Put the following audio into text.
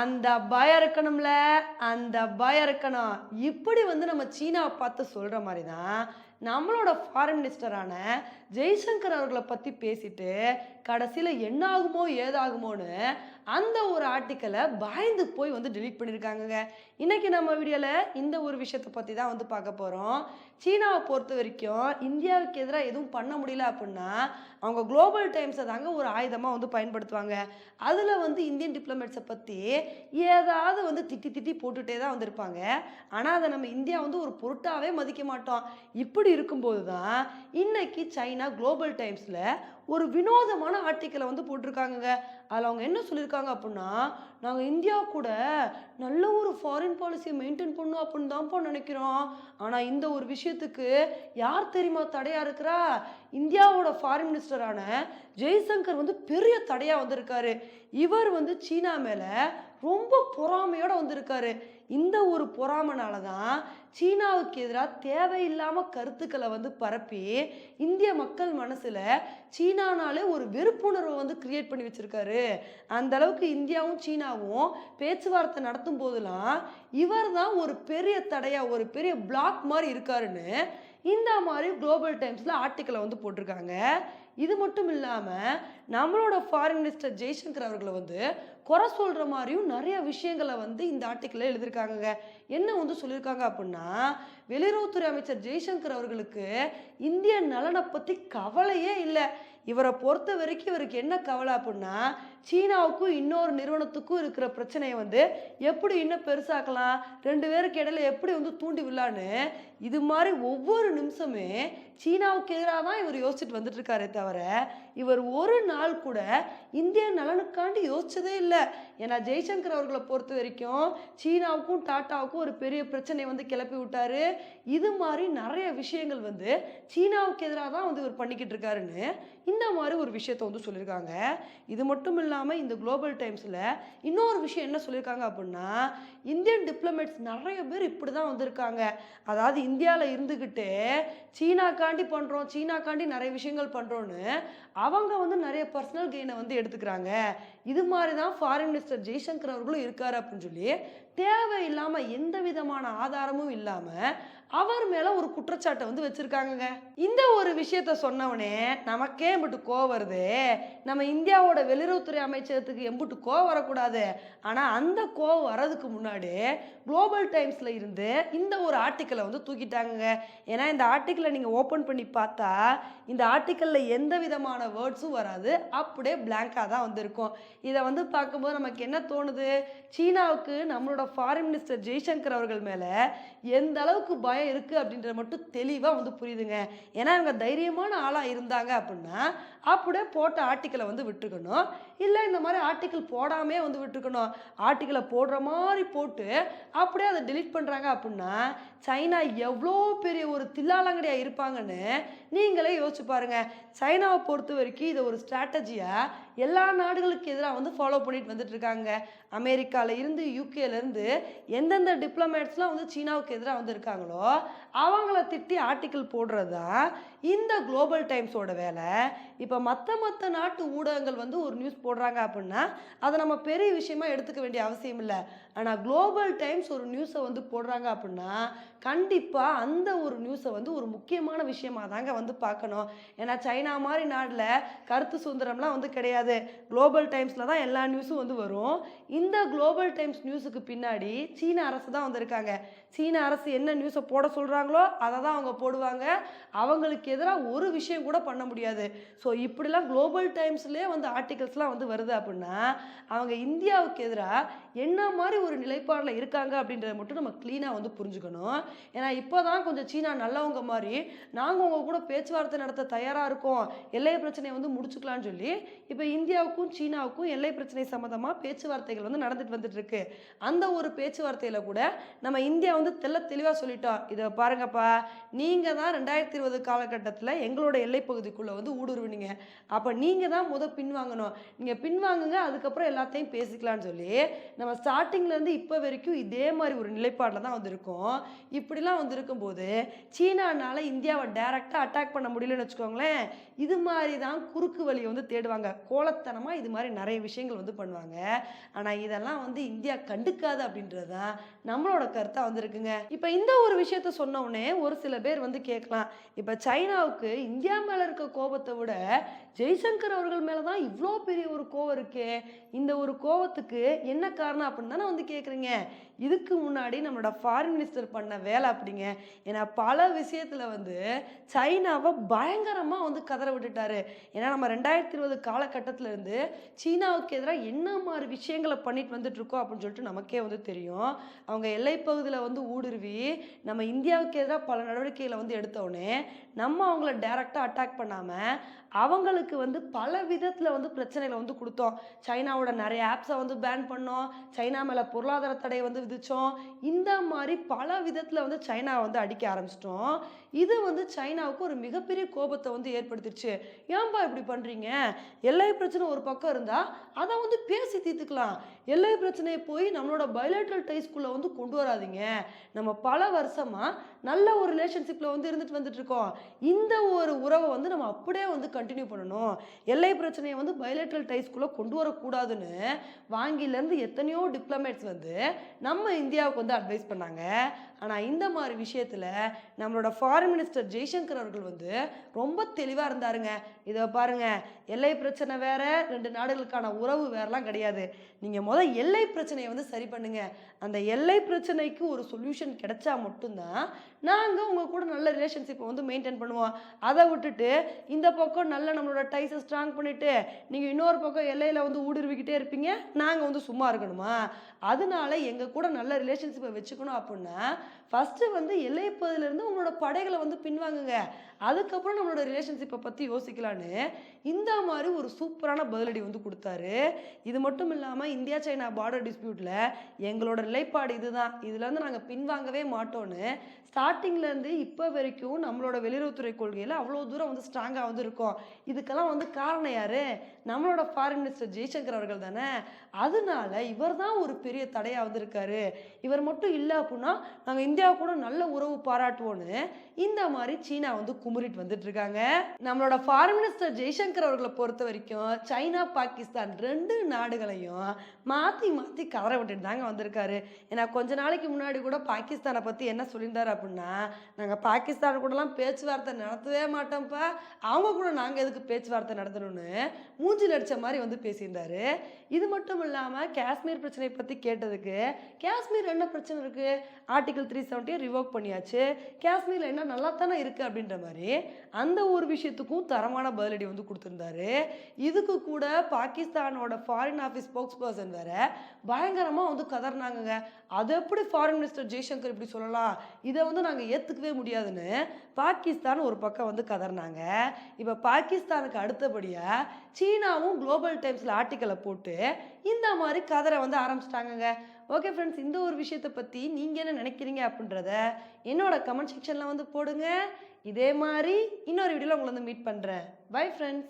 அந்த பயம் இருக்கணும்ல அந்த பயம் இருக்கணும். இப்படி வந்து நம்ம சீனாவை பார்த்து சொல்கிற மாதிரி தான் நம்மளோட ஃபாரின் மினிஸ்டரான ஜெய்சங்கர் அவர்களை பற்றி பேசிட்டு கடைசியில் என்ன ஆகுமோ ஏதாகுமோன்னு அந்த ஒரு ஆர்டிக்கலை பயந்து போய் வந்து டிலீட் பண்ணியிருக்காங்கங்க இன்றைக்கி நம்ம வீடியோவில் இந்த ஒரு விஷயத்தை பற்றி தான் வந்து பார்க்க போகிறோம் சீனாவை பொறுத்த வரைக்கும் இந்தியாவுக்கு எதிராக எதுவும் பண்ண முடியல அப்படின்னா அவங்க குளோபல் டைம்ஸை தாங்க ஒரு ஆயுதமாக வந்து பயன்படுத்துவாங்க. அதில் வந்து இந்தியன் டிப்ளமேட்ஸை பற்றி ஏதாவது வந்து திட்டி திட்டி போட்டுகிட்டே தான் வந்திருப்பாங்க. ஆனால் அதை நம்ம இந்தியா வந்து ஒரு பொருட்டாகவே மதிக்க மாட்டோம். இப்படி இருக்கும்போது தான் இன்னைக்கு சைனா குளோபல் டைம்ஸில் ஒரு வினோதமான ஆர்டிக்கலை வந்து போட்டிருக்காங்கங்க. அதில் அவங்க என்ன சொல்லியிருக்காங்க அப்படின்னா நாங்கள் இந்தியா கூட நல்ல ஒரு ஃபாரின் பாலிசியை மெயின்டைன் பண்ணும் அப்படின்னு தான்ப்பா நினைக்கிறோம். ஆனால் இந்த ஒரு விஷயத்துக்கு யார் தெரியுமா தடையாக இருக்கிறா? இந்தியாவோட ஃபாரின் மினிஸ்டரான ஜெய்சங்கர் வந்து பெரிய தடையாக வந்திருக்காரு. இவர் வந்து சீனா மேலே ரொம்ப பொறாமையோடு வந்திருக்காரு. இந்த ஒரு பொறாமனால தான் சீனாவுக்கு எதிராக தேவையில்லாமல் கருத்துக்களை வந்து பரப்பி இந்திய மக்கள் மனசில் சீனானாலே ஒரு வெறுப்புணர்வை வந்து கிரியேட் பண்ணி வச்சுருக்காரு. அந்த அளவுக்கு இந்தியாவும் சீனாவும் பேச்சுவார்த்தை நடத்தும் போதெல்லாம் இவர் தான் ஒரு பெரிய தடையாக ஒரு பெரிய பிளாக் மாதிரி இருக்காருன்னு இந்த மாதிரி குளோபல் டைம்ஸில் ஆர்டிக்கலை வந்து போட்டிருக்காங்க. இது மட்டும் இல்லாமல் நம்மளோட ஃபாரின் மினிஸ்டர் ஜெய்சங்கர் அவர்களை வந்து குறை சொல்கிற மாதிரியும் நிறைய விஷயங்களை வந்து இந்த ஆர்டிக்கலில் எழுதியிருக்காங்க என்ன வந்து சொல்லியிருக்காங்க அப்படின்னா வெளியுறவுத்துறை அமைச்சர் ஜெய்சங்கர் அவர்களுக்கு இந்திய நலனை பற்றி கவலையே இல்லை. இவரை பொறுத்த வரைக்கும் இவருக்கு என்ன கவலை அப்படின்னா சீனாவுக்கும் இன்னொரு நிறுவனத்துக்கும் இருக்கிற பிரச்சனையை வந்து எப்படி இன்னும் பெருசாக்கலாம் ரெண்டு பேருக்கு இடையில எப்படி வந்து தூண்டி விடலான்னு இது மாதிரி ஒவ்வொரு நிமிஷமே சீனாவுக்கு எதிராக தான் இவர் யோசிச்சுட்டு வந்துட்டு இருக்காரே தவிர இவர் ஒரு நாள் கூட இந்திய நலனுக்காண்டி யோசிச்சதே இல்லை. ஏன்னா ஜெய்சங்கர் அவர்களை பொறுத்த வரைக்கும் சீனாவுக்கும் டாட்டாவுக்கும் ஒரு பெரிய பிரச்சனை வந்து கிளப்பி விட்டாரு. இது மாதிரி நிறைய விஷயங்கள் வந்து சீனாவுக்கு எதிராக தான் வந்து இவர் பண்ணிக்கிட்டு இருக்காருன்னு இந்த மாதிரி ஒரு விஷயத்த வந்து சொல்லியிருக்காங்க. இது மட்டும் இல்லாமல் இந்த குளோபல் டைம்ஸில் இன்னொரு விஷயம் என்ன சொல்லியிருக்காங்க அப்படின்னா இந்தியன் டிப்ளமேட்ஸ் நிறைய பேர் இப்படி தான் வந்திருக்காங்க. அதாவது இந்தியாவில் இருந்துக்கிட்டு சீனாக்காண்டி பண்ணுறோம் சீனாக்காண்டி நிறைய விஷயங்கள் பண்ணுறோன்னு அவங்க வந்து நிறைய பர்சனல் கெயினை வந்து எடுத்துக்கிறாங்க. இது மாதிரி தான் ஃபாரின் மினிஸ்டர் ஜெய்சங்கர் அவர்களும் இருக்கார் அப்படின்னு சொல்லி தேவையில்லாமல் எந்த விதமான ஆதாரமும் இல்லாமல் அவர் மேலே ஒரு குற்றச்சாட்டை வந்து வச்சுருக்காங்கங்க. இந்த ஒரு விஷயத்த சொன்னவனே நமக்கே எம்பிட்டு கோவம் வருது. நம்ம இந்தியாவோட வெளியுறவுத்துறை அமைச்சகத்துக்கு எம்பிட்டு கோவம் வரக்கூடாது. ஆனால் அந்த கோவம் வர்றதுக்கு முன்னாடி குளோபல் டைம்ஸில் இருந்து இந்த ஒரு ஆர்டிக்கலை வந்து தூக்கிட்டாங்கங்க. ஏன்னா இந்த ஆர்டிக்கலை நீங்கள் ஓப்பன் பண்ணி பார்த்தா இந்த ஆர்டிக்கலில் எந்த விதமான வேர்ட்ஸும் வராது. அப்படியே பிளாங்காக தான் வந்திருக்கும். இதை வந்து பார்க்கும்போது நமக்கு என்ன தோணுது? சீனாவுக்கு நம்மளோட ஃபாரின் மினிஸ்டர் ஜெய்சங்கர் அவர்கள் மேலே எந்த அளவுக்கு பயம் இருக்குது அப்படின்றத மட்டும் தெளிவாக வந்து புரியுதுங்க. ஏன்னா இவங்க தைரியமான ஆளாக இருந்தாங்க அப்படின்னா அப்படியே போட்ட ஆர்டிக்கலை வந்து விட்டுருக்கணும். இல்லை இந்த மாதிரி ஆர்டிக்கல் போடாமே வந்து விட்டுருக்கணும். ஆர்டிக்கலை போடுற மாதிரி போட்டு அப்படியே அதை delete பண்ணுறாங்க அப்படின்னா சைனா எவ்வளோ பெரிய ஒரு தில்லாலங்கடியாக இருப்பாங்கன்னு நீங்களே யோசிச்சு பாருங்க. சைனாவை பொறுத்த வரைக்கும் இதை ஒரு ஸ்ட்ராட்டஜியாக எல்லா நாடுகளுக்கு எதிராக வந்து ஃபாலோ பண்ணிட்டு வந்துட்டு இருக்காங்க. அமெரிக்காவில் இருந்து யூகேல இருந்து எந்தெந்த டிப்ளமேட்ஸ்லாம் வந்து சீனாவுக்கு எதிராக வந்து இருக்காங்களோ அவங்கள திட்டி ஆர்டிக்கிள் போடுறது தான் இந்த குளோபல் டைம்ஸோட வேலை இப்போ மற்ற மற்ற நாட்டு ஊடகங்கள் வந்து ஒரு நியூஸ் போடுறாங்க அப்படின்னா அதை நம்ம பெரிய விஷயமா எடுத்துக்க வேண்டிய அவசியம் இல்லை. ஆனால் குளோபல் டைம்ஸ் ஒரு நியூஸை வந்து போடுறாங்க அப்படின்னா கண்டிப்பாக அந்த ஒரு நியூஸை வந்து ஒரு முக்கியமான விஷயமா தாங்க வந்து பார்க்கணும். ஏன்னா சைனா மாதிரி நாட்டில் கருத்து சுதந்திரம்லாம் வந்து கிடையாது. குளோபல் டைம்ஸில் தான் எல்லா நியூஸும் வந்து வரும். இந்த குளோபல் டைம்ஸ் நியூஸுக்கு பின்னாடி சீன அரசு தான் வந்திருக்காங்க. சீன அரசு என்ன நியூஸை போட சொல்கிறாங்களோ அதை தான் அவங்க போடுவாங்க. அவங்களுக்கு எதிராக ஒரு விஷயம் கூட பண்ண முடியாது. ஸோ இப்படிலாம் குளோபல் டைம்ஸ்லேயே வந்து ஆர்டிகல்ஸ்லாம் வந்து வருது அப்படின்னா அவங்க இந்தியாவுக்கு எதிராக என்ன மாதிரி ஒரு நிலைப்பாடில் இருக்காங்க அப்படின்றத மட்டும் நம்ம க்ளீனாக வந்து புரிஞ்சுக்கணும். ஏன்னா இப்போ தான் கொஞ்சம் சீனா நல்லவங்க மாதிரி நாங்கள் உங்கள் கூட பேச்சுவார்த்தை நடத்த தயாராக இருக்கோம். எல்லை பிரச்சனையை வந்து முடிச்சுக்கலான்னு சொல்லி இப்போ இந்தியாவுக்கும் சீனாவுக்கும் எல்லை பிரச்சனை சம்மந்தமாக பேச்சுவார்த்தைகள் வந்து நடந்துட்டு வந்துட்டு இருக்கு. அந்த ஒரு பேச்சுவார்த்தையில் கூட நம்ம இந்தியா வந்து தெல்ல தெளிவாக சொல்லிட்டோம். இதை பாருங்கப்பா நீங்கள் தான் ரெண்டாயிரத்தி இருபது காலகட்டம் காலகட்டத்தில் எங்களோட எல்லைப்பகுதிக்குள்ளே வந்து ஊடுருவினீங்க அப்போ நீங்கள் தான் முத பின்வாங்கணும் நீங்கள் பின்வாங்குங்க அதுக்கப்புறம் எல்லாத்தையும் பேசிக்கலாம்னு சொல்லி நம்ம ஸ்டார்டிங்லேருந்து இப்போ வரைக்கும் இதே மாதிரி ஒரு நிலைப்பாடில் தான் வந்திருக்கோம். இப்படிலாம் வந்து இருக்கும்போது சீனானால் இந்தியாவை டைரெக்டாக அட்டாக் பண்ண முடியலன்னு வச்சுக்கோங்களேன் இது மாதிரி தான் குறுக்கு வழியை வந்து தேடுவாங்க. கோலத்தனமாக இது மாதிரி நிறைய விஷயங்கள் வந்து பண்ணுவாங்க. ஆனால் இதெல்லாம் வந்து இந்தியா கண்டுக்காது அப்படின்றது தான் நம்மளோட கருத்தாக வந்திருக்குங்க. இப்போ இந்த ஒரு விஷயத்த சொன்ன உடனே ஒரு சில பேர் வந்து கேட்கலாம். இப்போ சைனாவுக்கு இந்தியா மேலே இருக்க கோபத்தை விட ஜெய்சங்கர் அவர்கள் மேலே தான் இவ்வளோ பெரிய ஒரு கோவம் இருக்கே. இந்த ஒரு கோவத்துக்கு என்ன காரணம் அப்படின்னு தானே வந்து கேட்குறீங்க இதுக்கு முன்னாடி நம்மளோட ஃபாரின் மினிஸ்டர் பண்ண வேலை அப்படிங்க. ஏன்னா பல விஷயத்தில் வந்து சைனாவை பயங்கரமாக வந்து கதற விட்டுட்டாரு. ஏன்னா நம்ம ரெண்டாயிரத்தி இருபது காலகட்டத்தில் இருந்து சீனாவுக்கு எதிராக என்ன மாதிரி விஷயங்களை பண்ணிட்டு வந்துட்டு இருக்கோம் அப்படின்னு சொல்லிட்டு நமக்கே வந்து தெரியும். அவங்க எல்லைப்பகுதியில் வந்து ஊடுருவி நம்ம இந்தியாவுக்கு எதிராக பல நடவடிக்கைகளை வந்து எடுத்தோடனே நம்ம அவங்கள டைரெக்டாக அட்டாக் பண்ணாமல் அவங்களுக்கு வந்து பல விதத்தில் வந்து பிரச்சனைகளை வந்து கொடுத்தோம். சைனாவோட நிறைய ஆப்ஸை வந்து பேன் பண்ணோம். சைனா மேலே பொருளாதார தடையை வந்து விதித்தோம் இந்த மாதிரி பல விதத்தில் வந்து சைனாவை வந்து அடிக்க ஆரம்பிச்சிட்டோம். இது வந்து சைனாவுக்கு ஒரு மிகப்பெரிய கோபத்தை வந்து ஏற்படுத்திடுச்சு. ஏன்பா இப்படி பண்ணுறீங்க எல்லை பிரச்சனை ஒரு பக்கம் இருந்தால் அதை வந்து பேசி தீர்த்துக்கலாம். எல்லை பிரச்சனையை போய் நம்மளோட பயோலேட்ரல் டைஸ்குள்ளே வந்து கொண்டு வராதீங்க. நம்ம பல வருஷமாக நல்ல ஒரு ரிலேஷன்ஷிப்பில் வந்து இருந்துட்டு வந்துட்டு இருக்கோம். இந்த ஒரு உறவை வந்து நம்ம அப்படியே வந்து கண்டினியூ பண்ணணும். எல்லை பிரச்சனையை வந்து பயோலேட்ரல் டைஸ்குள்ளே கொண்டு வரக்கூடாதுன்னு வாங்கிலேருந்து எத்தனையோ டிப்ளமேட்ஸ் வந்து நம்ம இந்தியாவுக்கு வந்து அட்வைஸ் பண்ணாங்க. ஆனால் இந்த மாதிரி விஷயத்தில் நம்மளோட ஃபாரின் மினிஸ்டர் ஜெய்சங்கர் அவர்கள் வந்து ரொம்ப தெளிவாக இருந்தாருங்க. இதை பாருங்க எல்லை பிரச்சனை வேற ரெண்டு நாடுகளுக்கான உறவு வேறலாம் கிடையாது. நீங்கள் முதல் எல்லை பிரச்சனையை வந்து சரி பண்ணுங்க. அந்த எல்லை பிரச்சனைக்கு ஒரு சொல்யூஷன் கிடைச்சா மட்டும்தான் நாங்கள் உங்கள் கூட நல்ல ரிலேஷன்ஷிப்பை வந்து மெயின்டைன் பண்ணுவோம். அதை விட்டுட்டு இந்த பக்கம் நல்ல நம்மளோட டைஸை ஸ்ட்ராங் பண்ணிட்டு நீங்கள் இன்னொரு பக்கம் எல்லையில் வந்து ஊடுருவிக்கிட்டே இருப்பீங்க. நாங்கள் வந்து சும்மா இருக்கணுமா? அதனால எங்கள் கூட நல்ல ரிலேஷன்ஷிப்பை வச்சுக்கணும் அப்படின்னா ஃபஸ்ட்டு வந்து எல்லைப்பகுதியிலேருந்து நம்மளோட படைகளை வந்து பின்வாங்குங்க. அதுக்கப்புறம் நம்மளோட ரிலேஷன்ஷிப்பை பற்றி யோசிக்கலான்னு இந்த மாதிரி ஒரு சூப்பரான பதிலடி வந்து கொடுத்தாரு. இது மட்டும் இல்லாமல் இந்தியா சைனா பார்டர் டிஸ்பியூட்டில் எங்களோட நிலைப்பாடு இதுதான். இதுலேருந்து நாங்கள் பின்வாங்கவே மாட்டோன்னு ஸ்டார்டிங்லேருந்து இப்போ வரைக்கும் நம்மளோட வெளியுறவுத்துறை கொள்கையில் அவ்வளோ தூரம் வந்து ஸ்ட்ராங்காக வந்து இருக்கோம். இதுக்கெல்லாம் வந்து காரணம் யார்? நம்மளோட ஃபாரின் மினிஸ்டர் ஜெய்சங்கர் அவர்கள் தானே. அதனால இவர் தான் ஒரு பெரிய தடையாக வந்திருக்காரு இவர் மட்டும் இல்லை அப்படின்னா நாங்கள் இந்தியா கூட நல்ல உறவு பாராட்டுவோன்னு இந்த மாதிரி சீனா வந்து குமுறிட்டு வந்துட்டு இருக்காங்க நம்மளோட ஃபாரின் மினிஸ்டர் ஜெய்சங்கர் அவர்களை பொறுத்த வரைக்கும் சைனா பாகிஸ்தான் ரெண்டு நாடுகளையும் மாற்றி மாற்றி கதற விட்டுட்டு தாங்க வந்திருக்காரு. ஏன்னா கொஞ்ச நாளைக்கு முன்னாடி கூட பாகிஸ்தானை பற்றி என்ன சொல்லியிருந்தாரு அப்படின்னா நாங்கள் பாகிஸ்தான் கூடலாம் பேச்சுவார்த்தை நடத்தவே மாட்டோம்ப்பா. அவங்க கூட நாங்கள் எதுக்கு பேச்சுவார்த்தை நடத்தணும்னு மூஞ்சில் அடித்த மாதிரி வந்து பேசியிருந்தாரு. இது மட்டும் இல்லாமல் காஷ்மீர் பிரச்சனையை பற்றி கேட்டதுக்கு காஷ்மீர் என்ன பிரச்சனை இருக்குது ஆர்டிகல் த்ரீ செவன்ட்டியை ரிவோக் பண்ணியாச்சு. காஷ்மீரில் என்ன நல்லா தானே இருக்குது அப்படின்ற மாதிரி அந்த ஒரு விஷயத்துக்கும் தரமான பதிலடி வந்து கொடுத்துருந்தாரு. இதுக்கு கூட பாகிஸ்தானோட ஃபாரின் ஆஃபீஸ் ஸ்போக்ஸ் பர்சன் வேற பயங்கரமாக வந்து கதறினாங்க அது எப்படி ஃபாரின் மினிஸ்டர் ஜெய்சங்கர் இப்படி சொல்லலாம்? இதை வந்து நாங்கள் ஏற்றுக்கவே முடியாதுன்னு பாகிஸ்தான் ஒரு பக்கம் வந்து கதறினாங்க. இப்போ பாகிஸ்தானுக்கு அடுத்தபடியாக சீனாவும் குளோபல் டைம்ஸில் ஆர்டிக்கலை போட்டு இந்த மாதிரி கதரை வந்து ஆரம்பிச்சிட்டாங்கங்க. ஓகே ஃப்ரெண்ட்ஸ் இந்த ஒரு விஷயத்தை பற்றி நீங்கள் என்ன நினைக்கிறீங்க அப்படின்றத என்னோட கமெண்ட் செக்ஷனில் வந்து போடுங்க. இதே மாதிரி இன்னொரு வீடியோவில் உங்களை வந்து மீட் பண்ணுறேன் பை ஃப்ரெண்ட்ஸ்